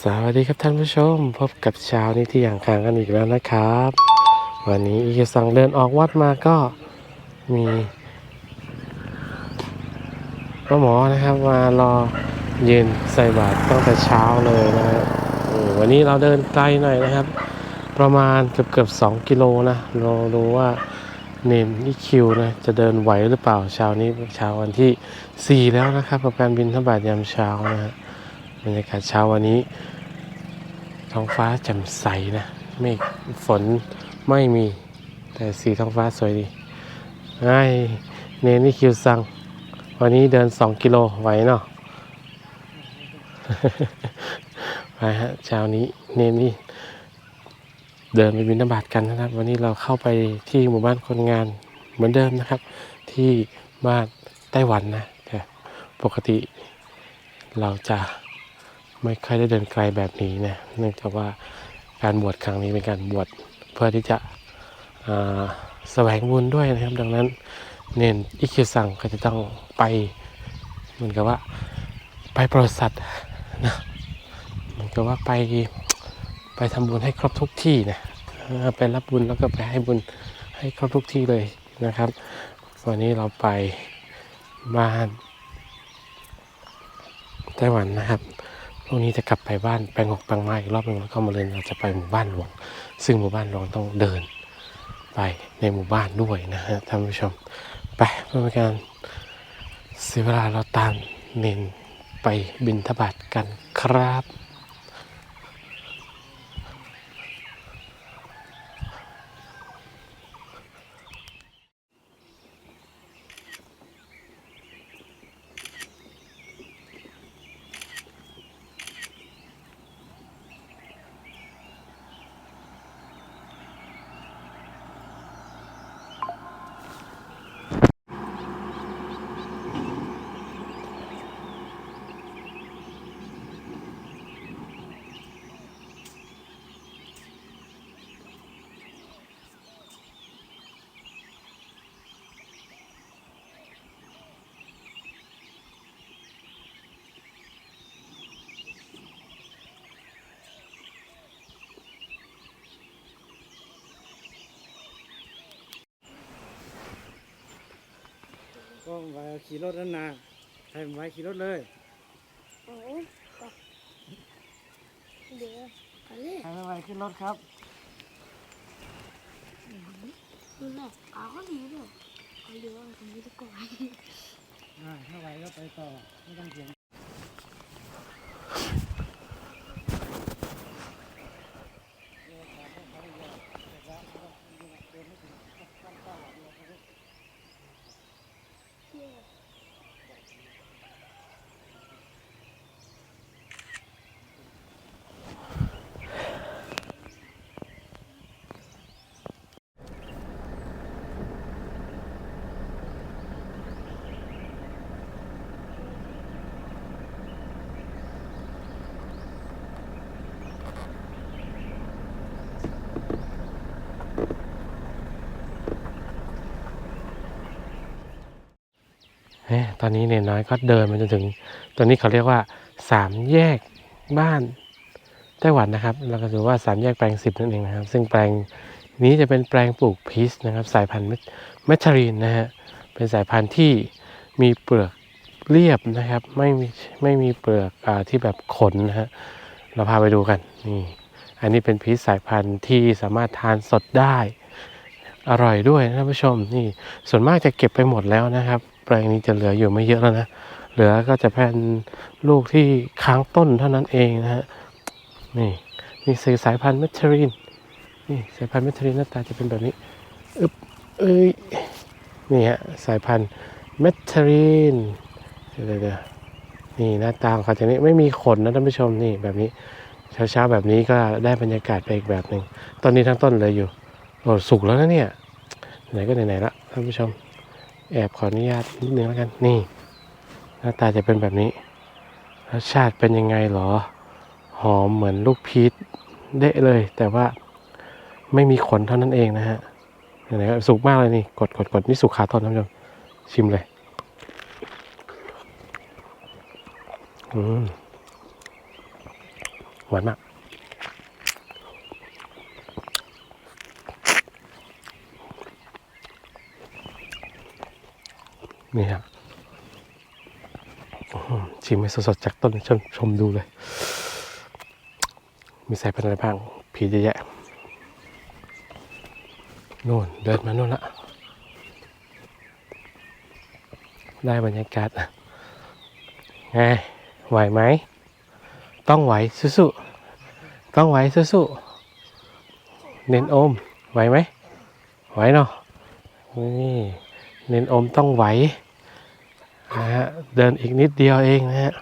สวัสดีครับท่านผู้ชม พบกับเช้านี้ที่อย่างค้างกันอีกแล้วนะครับ วันนี้อีกสังเดินออกวัดมาก็มีพ่อหมอนะครับมารอยืนใส่บาตรตั้งแต่เช้าเลยนะฮะวันนี้เราเดินไกลหน่อยนะครับ ประมาณเกือบเกือบสองกิโลนะเราดูว่าเนนอีคิวนะจะเดินไหวหรือเปล่าเช้านี้เช้าวันที่ 4 แล้วนะครับ กับการบินทบาทยามเช้านะฮะ บรรยากาศเช้าวันนี้ ท้องฟ้าแจ่มใสนะเมฆฝนไม่มี แต่สีท้องฟ้าสวยดีไอเนนี่คิวซัง วันนี้เดิน 2 กิโลไหวเนาะไปฮะเช้านี้เนนี่เดินไปบินธบาตกันนะครับ วันนี้เราเข้าไปที่หมู่บ้านคนงานเหมือนเดิมนะครับ ที่บ้านไต้หวันนะแต่ปกติเราจะ ไม่ค่อยได้เดินไกลแบบนี้นะเนื่องจากว่าการบวชครั้งนี้เป็นการบวชเพื่อที่จะแสวงบุญด้วยนะครับ ดังนั้น เน้นอิคิวซังก็จะต้องไปเหมือนกับว่าไปโปรดสัตว์นะเหมือนกับว่าไปไปทำบุญให้ครบทุกที่นะไปรับบุญแล้วก็ไปให้บุญให้ครบทุกที่เลยนะครับ วันนี้เราไปบ้านไต้หวันนะครับ พรุ่งนี้จะกลับไปบ้านแปลงหกแปลงไม้อีกรอบหนึ่งแล้วก็มาเลยเราจะไปหมู่บ้านหลวง ซึ่งหมู่บ้านหลวงต้องเดินไปในหมู่บ้านด้วยนะฮะท่านผู้ชม ไปเพื่อเป็นการเสียเวลาเราตามเนนไปบินทบาทกันครับ ก็ไว้ขี่รถนั่นนะให้มันไว้ขี่รถเลยโอ้ยเดี๋ยวกันเลยให้มันไว้ขึ้นรถครับดูหน่อยเอาก็ดีด้วยเอาเดี๋ยวเอาตรงนี้ดีกว่า อ่าถ้าไว้ก็ไปต่อไม่ต้องเสียง ตอนนี้เนี่ยน้อยก็เดินมาจนถึงตอนนี้เขาเรียกว่าสามแยกบ้านไต้หวันนะครับเราก็ถือว่าสามแยกแปลงสิบนั่นเองนะครับ ซึ่งแปลงนี้จะเป็นแปลงปลูกพีชนะครับ สายพันธุ์เมทรีนนะฮะเป็นสายพันธุ์ที่มีเปลือกเรียบนะครับไม่มีไม่มีเปลือกอที่แบบขนนะฮะเราพาไปดูกันนี่อันนี้เป็นพีชสายพันธุ์ที่สามารถทานสดได้ อร่อยด้วยนะท่านผู้ชมนี่ส่วนมากจะเก็บไปหมดแล้วนะครับ แปลงนี้จะเหลืออยู่ไม่เยอะแล้วนะเหลือก็จะเป็นลูกที่ค้างต้นเท่านั้นเองนะฮะนี่นี่คือสายพันธุ์เมทรีนนี่สายพันธุ์เมทรีนหน้าตาจะเป็นแบบนี้อึบเอ้ยนี่ฮะสายพันธุ์เมทรีนเดี๋ยวเดี๋ยวนี่หน้าตาของเขาจะนี้ไม่มีขนนะท่านผู้ชมนี่แบบนี้เช้าๆแบบนี้ก็ได้บรรยากาศไปอีกแบบหนึ่งตอนนี้ทั้งต้นเลยอยู่ โอ้สุกแล้วนะเนี่ย ไหนก็ไหนๆละท่านผู้ชม แอบขออนุญาตนิดนึงแล้วกัน นี่ หน้าตาจะเป็นแบบนี้ รสชาติเป็นยังไงหรอ หอมเหมือนลูกพีชเดะเลย แต่ว่าไม่มีขนเท่านั้นเองนะฮะ ไหนๆสุกมากเลยนี่ กดกดกดนี่สุกขาต้นท่านผู้ชม ชิมเลย อืมหวานมาก นี่ครับชิมให้สดๆจากต้นชมชมดูเลย มีสายพันธุ์อะไรบ้าง ผีเยอะแยะนู่นเดินมานู่นละ ได้บรรยากาศไงไหวไหม ต้องไหวสู้ๆต้องไหวสู้ๆเน้นโอมไหวไหมไหวเนาะนี่เน้นโอมต้องไหว นะฮะเดินอีกนิดเดียวเองนะฮะ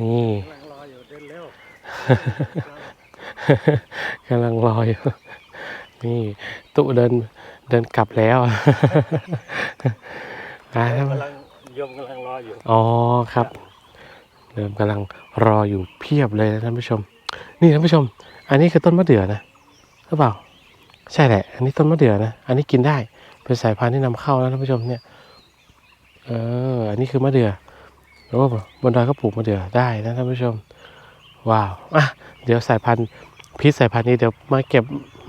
นี่กำลังรออยู่เดินเร็วกำลังรออยู่นี่ตุเดินเดินกลับแล้วอ่ากำลังโยมกำลังรออยู่อ๋อครับเดิมกำลังรออยู่เพียบเลยนะท่านผู้ชม นี่ท่านผู้ชม อันนี้คือต้นมะเดื่อนะหรือเปล่า ใช่แหละ อันนี้ต้นมะเดื่อนะ อันนี้กินได้ เป็นสายพันธุ์ที่นำเข้านะท่านผู้ชมเนี่ยเอออันนี้คือมะเดื่อโอ้บนดอยก็ปลูกมะเดื่อได้นะท่านผู้ชม ว้าวอะเดี๋ยวสายพันธุ์พีชสายพันธุ์นี้เดี๋ยวมาเก็บ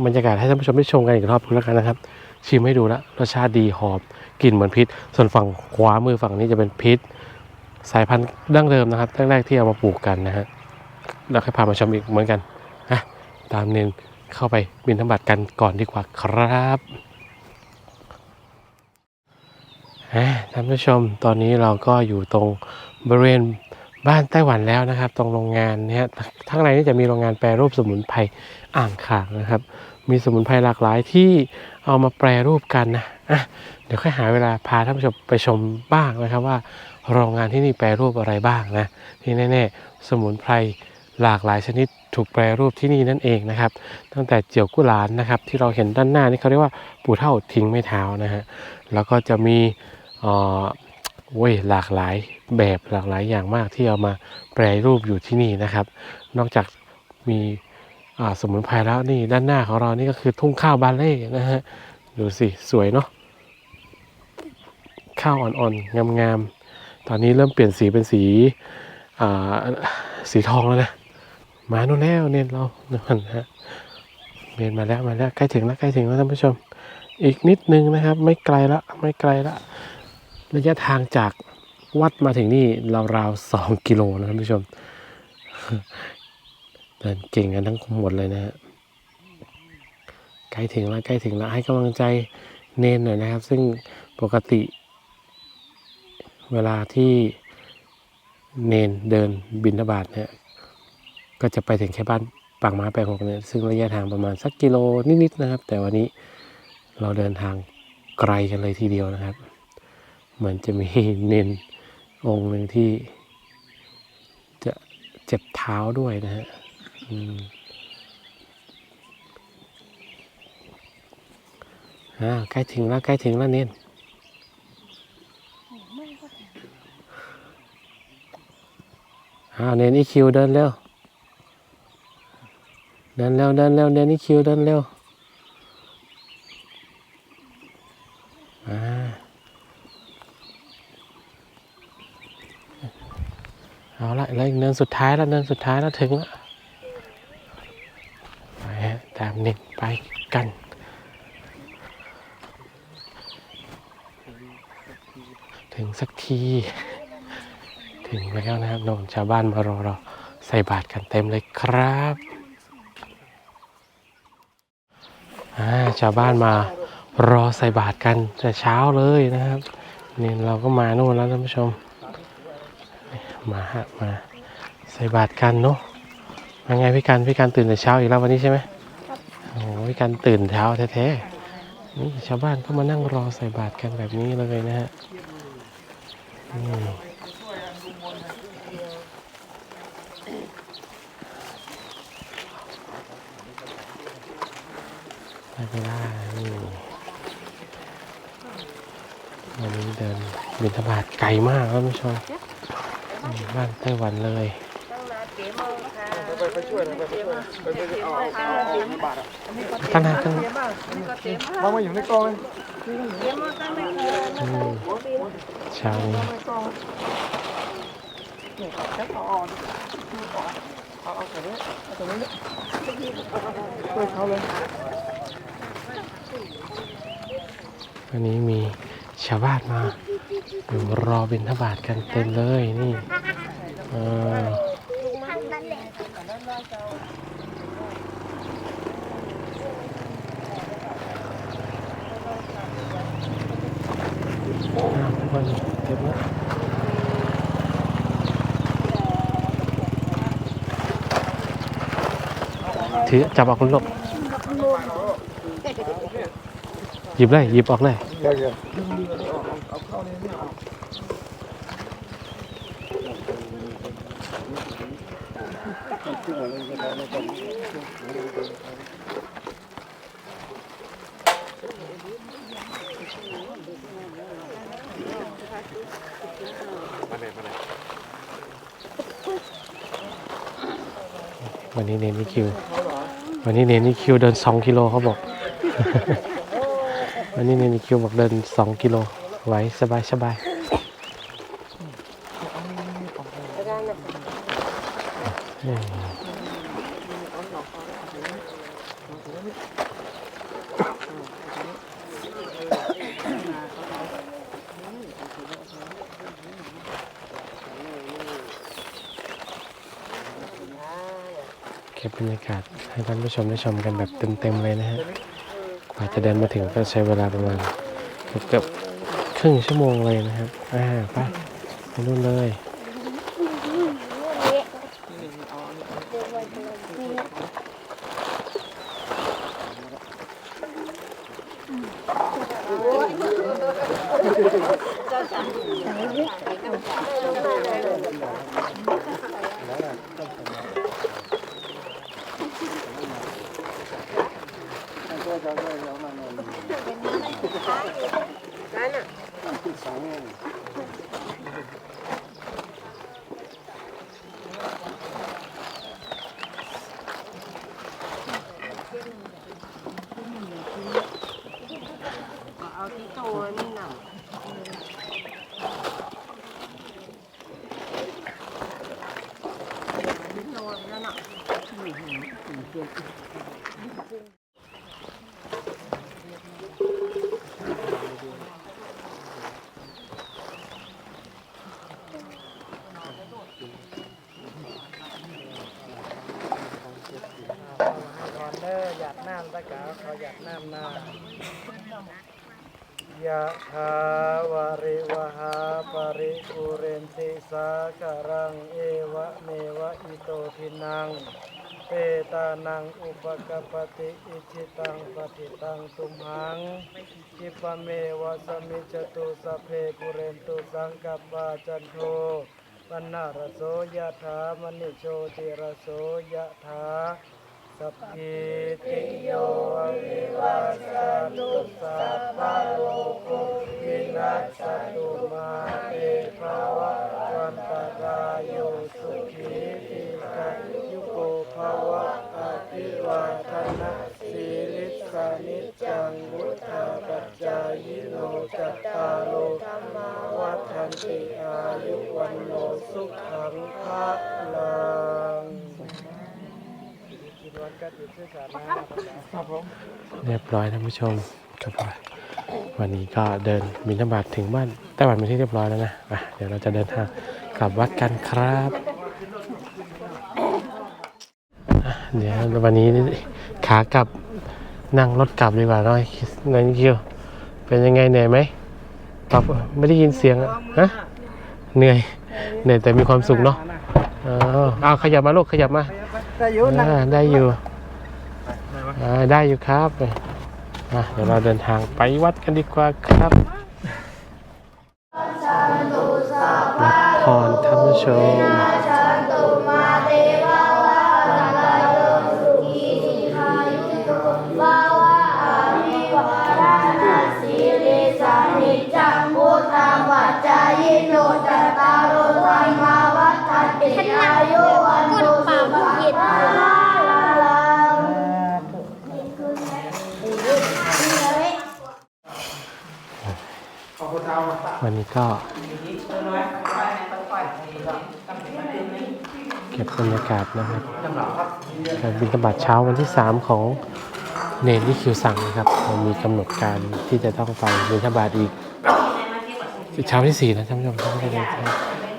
บรรยากาศให้ท่านผู้ชมได้ชมกันอีกรอบแล้วกันนะครับ ชิมให้ดูล้วรสชาติดีหอมกลิ่นเหมือนพิษ ส่วนฝั่งขวามือฝั่งนี้จะเป็นพิษ สายพันธุ์ดั้งเดิมนะครับแรกๆที่เอามาปลูกกันนะฮะแล้วค่อยพามาชมอีกเหมือนกันนะตามเนนเข้าไปบินธบัตกันก่อนดีกว่าครับอะ ท่านผู้ชมตอนนี้เราก็อยู่ตรงบริเวณบ้านไต้หวันแล้วนะครับ ตรงโรงงานเนี่ยทั้งในนี่จะมีโรงงานแปรรูปสมุนไพรอ่างขางนะครับ มีสมุนไพรหลากหลายที่เอามาแปรรูปกันนะะเดี๋ยวค่อยหาเวลาพาท่านผู้ชมไปชมบ้างนะครับว่า โรงงานที่นี่แปรรูปอะไรบ้างนะที่แน่ๆ สมุนไพรหลากหลายชนิดถูกแปรรูปที่นี่นั่นเองนะครับ ตั้งแต่เจียวกุหลานนะครับ ที่เราเห็นด้านหน้านี่เขาเรียกว่าปูเท่าทิ้งไม่เท้านะฮะแล้วก็จะมี เอ่อโว้ยหลากหลายแบบหลากหลายอย่างมากที่เอามาแปรรูปอยู่ที่นี่นะครับ นอกจากมีสมุนไพรแล้วนี่ด้านหน้าของเรานี่ก็คือทุ่งข้าวบาเล่นะฮะดูสิสวยเนาะข้าวอ่อนๆงามๆตอนนี้เริ่มเปลี่ยนสีเป็นสีสีทองแล้วนะมาโน่นแล้วเน้นเรานั่นฮะเน้นมาแล้วมาแล้วใกล้ถึงแล้วใกล้ถึงแล้วท่านผู้ชม อีกนิดนึงนะครับ ไม่ไกลละไม่ไกลละ ระยะทางจากวัดมาถึงนี่ราวๆสองกิโลนะท่านผู้ชมเดินเก่งกันทั้งหมดเลยนะฮะใกล้ถึงแล้วใกล้ถึงแล้วให้กำลังใจเนนหน่อยนะครับ ซึ่งปกติ เวลาที่เนนเดินบินทบาทเนี่ยก็จะไปถึงแค่บ้านปากม้าแปหกเนี่ยซึ่งระยะทางประมาณสักกิโลนิดๆนะครับ แต่วันนี้เราเดินทางไกลกันเลยทีเดียวนะครับ มือนจะมีเนนองค์หนึ่งที่ จะเจ็บเท้าด้วยนะฮะอ่าใกล้ถึงแล้วใกล้ถึงแล้วเนนอ่าเนนอีคิวเดินเร็ว เดินเร็วเดินเร็วเนนอีคิวเดินเร็ว เอาละแล้วอีกเนินสุดท้ายแล้วเนินสุดท้ายแล้วถึงแล้วไปฮะตามเน็ตไปกันถึงสักที ถึงแล้วนะครับโน่นชาวบ้านมารอเราใส่บาตรกันเต็มเลยครับชาวบ้านมารอใส่บาตรกันแต่เช้าเลยนะครับ นี่เราก็มาโน่นแล้วท่านผู้ชม มาฮะมาใส่บาตรกันเนาะมาไงพี่กันพี่กันตื่นแต่เช้าอีกแล้ววันนี้ใช่ไหมโอ้โหพี่กันตื่นเช้าแท้ๆนี่ชาวบ้านก็มานั่งรอใส่บาตรกันแบบนี้เลยนะฮะอืมไม่เป็นได้นี่วันนี้เดินบินทบาทไกลมากครับผู้ชมนี่ บ้านไต้หวันเลยไปไปช่วยนะไปไปช่วยไปไปเอาเอาบาทอะตั้งนานตั้งวางมาอยู่ในกองเลยอืมเช้านี้นี่ครับแค่เอาออกเอาเอาตรงนี้เอาตรงนี้ช่วยเขาเลยวันนี้มีชาวบ้านมาอยู่รอบิณฑบาตกันเต็มเลยนี่ เอออ้าวทุกคนเต็มแล้วถือจับออกลูกหยิบเลยหยิบออกเลย เดี๋ยวเดี๋ยว วันนี้เนนนี่คิว วันนี้เนนนี่คิวเดินสองกิโลเขาบอก วันนี้เนนนี่คิวบอกเดินสองกิโล ไหวสบายสบายเอ้ย เก็บบรรยากาศให้ท่านผู้ชมได้ชมกันแบบเต็มๆเลยนะฮะ กว่าจะเดินมาถึงก็ใช้เวลาประมาณเกือบครึ่งชั่วโมงเลยนะครับ อ่า ไปไปนู่นเลย เอาที่โตนี่หนังก่อน เด้อหยาดน้ำตะกาเขาหยาดน้ำนายะทาวาริวหาปริปุเรนติสาการังเอวะเมวะอิโตทินัง เปตานังอุปกปปติอิจิตังปฏิตังตุมหังอิปเมวะสมิจตุสเพปุเรนตุสังกัปปาจันโทปนารโสยะถามณิโชติรโสยะถาสัพพิติโย ติอายุวันโนสุขังภะลังเรียบร้อยท่านผู้ชมครับวันนี้ก็เดินบินธบาตถึงบ้านไต้หวันเป็นที่เรียบร้อยแล้วนะะเดี๋ยวเราจะเดินทางกลับวัดกันครับเดี๋ยววันนี้ขากลับนั่งรถกลับดีกว่าน้อยนายคิวเป็นยังไงเหนื่อยไหม ตอบไม่ได้ยินเสียงอะฮะเหนื่อยเหนื่อยแต่มีความสุขเนาะอ๋อเอาขยับมาลูกขยับมาแต่อยู่นะอ่าได้อยู่อ่าได้อยู่ครับอะเดี๋ยวเราเดินทางไปวัดกันดีกว่าครับพรท่านผู้ชม วันนี้ก็เก็บบรรยากาศนะครับการบินธบาตเช้าวันที่ 3 ของเนนที่คิวสั่งนะครับเรามีกำหนดการที่จะต้องไปบินธบาตอีกเช้าที่ 4 นะท่านผู้ชมท่านผู้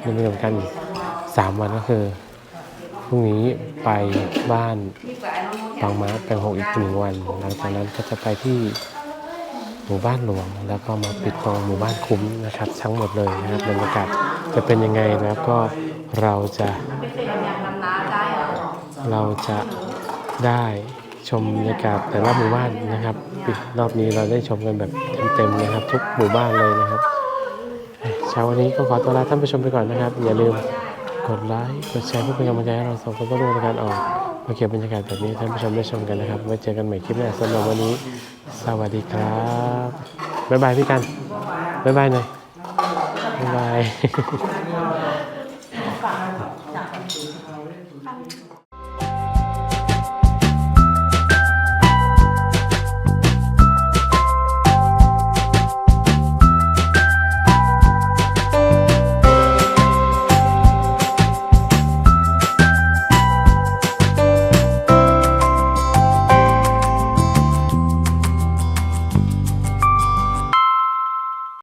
ชมมีกำหนดการอีก3วันก็คือพรุ่งนี้ไปบ้านบางม้าแปลงหกอีกหนึ่งวัน หลังจากนั้นก็จะไปที่ หมู่บ้านหลวง แล้วก็มาปิดตรงหมู่บ้านคุ้มนะครับ ทั้งหมดเลยนะครับบรรยากาศจะเป็นยังไงแล้วก็เราจะเราจะได้ชมบรรยากาศแต่ละหมู่บ้านนะครับปิดรอบนี้เราได้ชมกันแบบเต็มๆนะครับ ทุกหมู่บ้านเลยนะครับเช้าวันนี้ก็ขอตัวลาท่านผู้ชมไปก่อนนะครับ อย่าลืมกดไลค์กดแชร์เพื่อเป็นกำลังใจให้เราสองคนต้องรู้ในการออก มาเก็บบรรยากาศแบบนี้ท่านผู้ชมได้ชมกันนะครับไว้เจอกันใหม่คลิปหน้าสำหรับวันนี้ สวัสดีครับบ๊ายบายพี่กันบ๊ายบายหน่อยบ๊ายบาย